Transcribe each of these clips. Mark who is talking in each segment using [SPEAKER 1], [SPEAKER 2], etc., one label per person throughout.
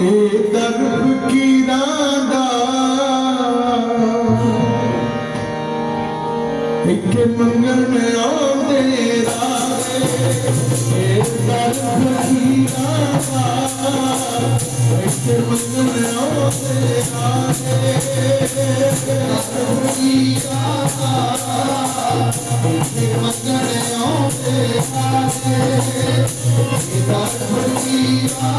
[SPEAKER 1] ਇਹ ਦਰ ਫਕੀਰਾਂ ਇੱਥੇ ਮੰਗਣ ਆਉਂਦੇ ਰਾਵੇ ਇਹ ਦਰ ਫਕੀਰਾਂ ਇੱਥੇ ਮੰਗਣ ਆਉਂਦੇ ਰਾਵੇ ਦਰ ਫਕੀਰਾਂ ਇੱਥੇ ਮੰਗਣ ਆਉਂਦੇ ਰਾਵੇ ਦਰ ਫਕੀਰਾਂ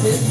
[SPEAKER 2] Oh,